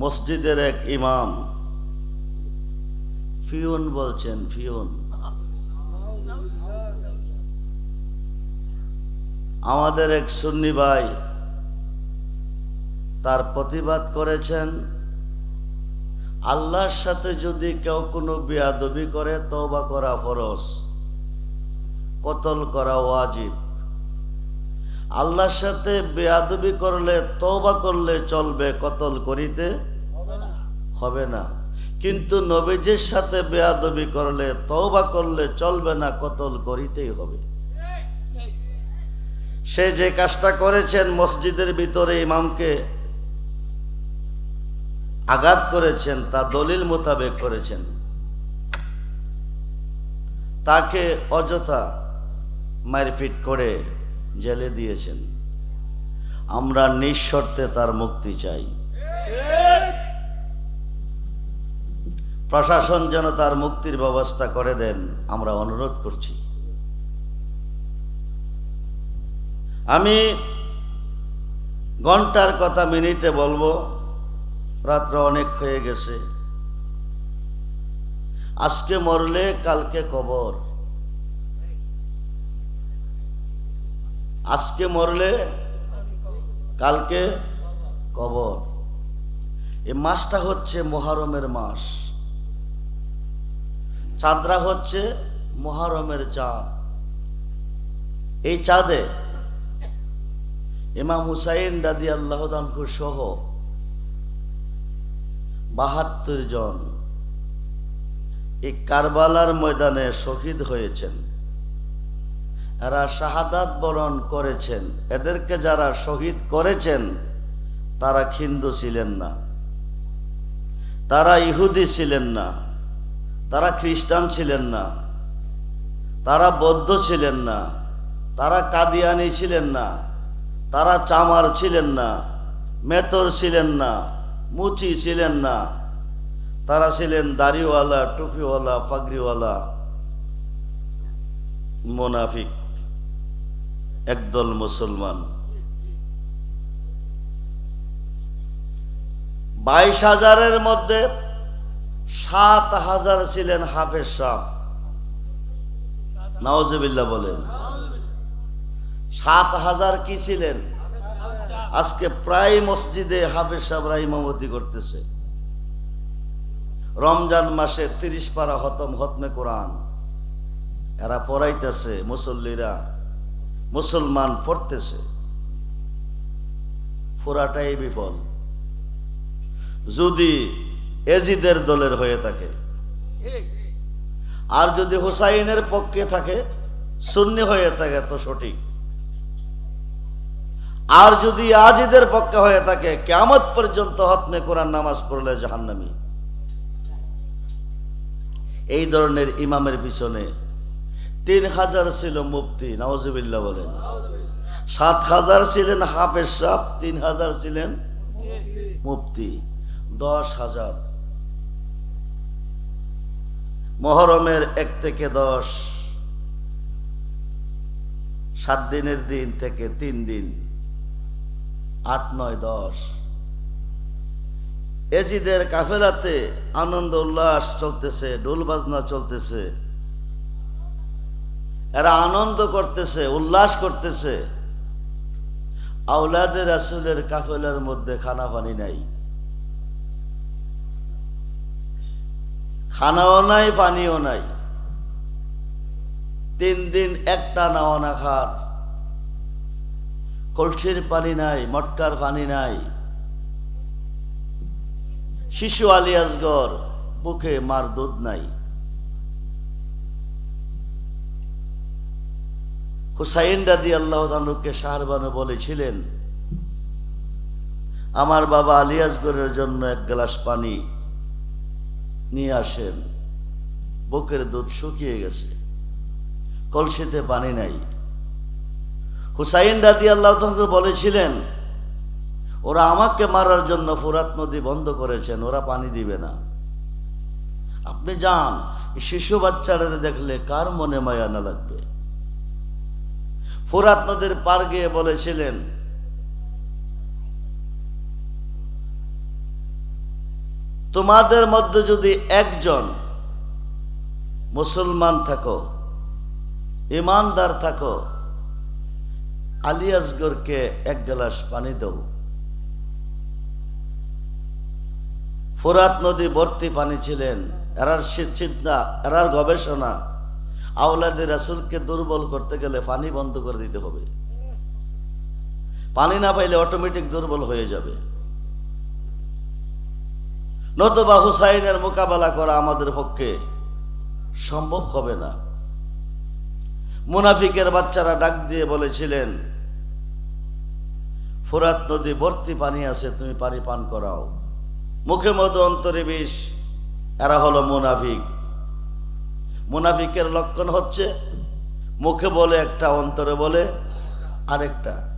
মসজিদের এক ইমাম, ফিউন বলছেন, ফিউন। আমাদের এক সুন্নি ভাই তার প্রতিবাদ করেছেন, আল্লাহর সাথে যদি কেউ কোনো বিয়াদবি করে, তওবা করা ফরজ, কতল করা ওয়াজিব। আল্লাহর সাথে বেয়াদবি করলে, তওবা করলে চলবে কতল করিতে। হবে না। কিন্তু নবীজির সাথে বেয়াদবি করলে, তওবা করলে চলবে না, কতল করিতেই হবে। সে যে কাজটা করেছেন, মসজিদের ভিতরে ইমামকে আঘাত করেছেন তা দলিল মোতাবেক করেছেন। তাকে অযথা মারপিট করে জেলে দিয়েছেন। আমরা নিঃশর্তে তার মুক্তি চাই। প্রশাসন যেন তার মুক্তির ব্যবস্থা করে দেন, আমরা অনুরোধ করছি। আমি ঘণ্টার কথা মিনিটে বলব, রাত্র অনেক হয়ে গেছে। আজকে মরলে কালকে কবর। আজকে মরলে কালকে কবর। এই মাসটা হচ্ছে মহারমের মাস। চাঁদরা হচ্ছে মহারমের চাঁদ। এই চাঁদে ইমাম হুসাইন দাদি আল্লাহ সহ বাহাত্তর জন এই কারবালার ময়দানে শহীদ হয়েছেন। এরা শাহাদাত বরণ করেছেন। এদেরকে যারা শহীদ করেছেন, তারা খিন্দু ছিলেন না। তারা ইহুদি ছিলেন না। তারা খ্রিস্টান ছিলেন না। তারা বৌদ্ধ ছিলেন না। তারা কাদিয়ানি ছিলেন না। তারা চামার ছিলেন না। মেতর ছিলেন না। মুচি ছিলেন না। তারা ছিলেন দাড়িওয়ালা, টুপিওয়ালা, পাগড়িওয়ালা। মোনাফিক। একদল মুসলমান। বাইশ হাজারের মধ্যে সাত হাজার ছিলেন হাফেজ সাহ নওয়াজবিল্লা বলেন। সাত হাজার কি ছিলেন? আজকে প্রায় মসজিদে হাফেজ সাহরা ইমামতি করতেছে। রমজান মাসে তিরিশ পারা হতম হতমে কোরআন। এরা পড়াইতেছে, মুসল্লিরা মুসলমান পড়তেছে। ফোরাটাই বিফল। যদি এজিদের দলের হয়ে থাকে। আর যদি হুসাইনের পক্ষে থাকে সুন্নি হয়ে থাকে তো সঠিক। আর যদি আজিদের পক্ষে হয়ে থাকে কেমত পর্যন্ত হতমে কোরআন নামাজ পড়লে জাহান্নামি। এই ধরনের ইমামের পিছনে তিন হাজার ছিল মুফতি নওয়াজবিল্লা বলেন। সাত হাজার ছিলেন হাফেজ সাহ তিন হাজার ছিলেন মুফতি দশ হাজার। মহরমের এক থেকে দশ, সাত দিনের দিন থেকে তিন দিন, আট, নয়, দশ। এজিদের কাফেলাতে আনন্দ, উল্লাস চলতেছে ডোল বাজনা চলতেছে। এরা আনন্দ করতেছে, উল্লাস করতেছে। আউলাদের রাসুলের কাফেলার মধ্যে খানা পানি নাই। খানাও নাই, পানিও নাই। তিন দিন একটা নাও না খার কলসির পানি নাই, মটকার পানি নাই। শিশু আলিয়াসগর বুকে মার দুধ নাই। হুসাইন রাদি আল্লাহ তালুকে শাহরবানু বলেছিলেন, আমার বাবা আলিয়াসগরের জন্য এক গ্লাস পানি নিয়ে আসেন। বুকের দুধ শুকিয়ে গেছে। কলসিতে পানি নাই। হুসাইন রাদি আল্লাহ বলেছিলেন, ওরা আমাকে মারার জন্য ফুরাত নদী বন্ধ করেছেন, ওরা পানি দিবে না। আপনি যান শিশু বাচ্চারা দেখলে কার মনে মায়া না লাগবে? ফুরাত নদীর পার গিয়ে বলেছিলেন তোমাদের মধ্যে যদি একজন মুসলমান থাকো, ইমানদার থাকো আলিয়াসগরকে এক গ্লাস পানি দাও। ফোরাত নদী ভর্তি পানি ছিলেন, এরার চিন্তা, এরার গবেষণা আওলাদি রাসুলকে দুর্বল করতে গেলে পানি বন্ধ করে দিতে হবে। পানি না পাইলে অটোমেটিক দুর্বল হয়ে যাবে। নতবা হুসাইনের মোকাবেলা করা আমাদের পক্ষে সম্ভব হবে না। মুনাফিকের বাচ্চারা ডাক দিয়ে বলেছিলেন, ফোরাত নদী ভর্তি পানি আছে, তুমি পানি পান করাও। মুখে মতো অন্তরে বিষ, এরা হলো মুনাফিক। মুনাফিকের লক্ষণ হচ্ছে, মুখে বলে একটা, অন্তরে বলে আরেকটা।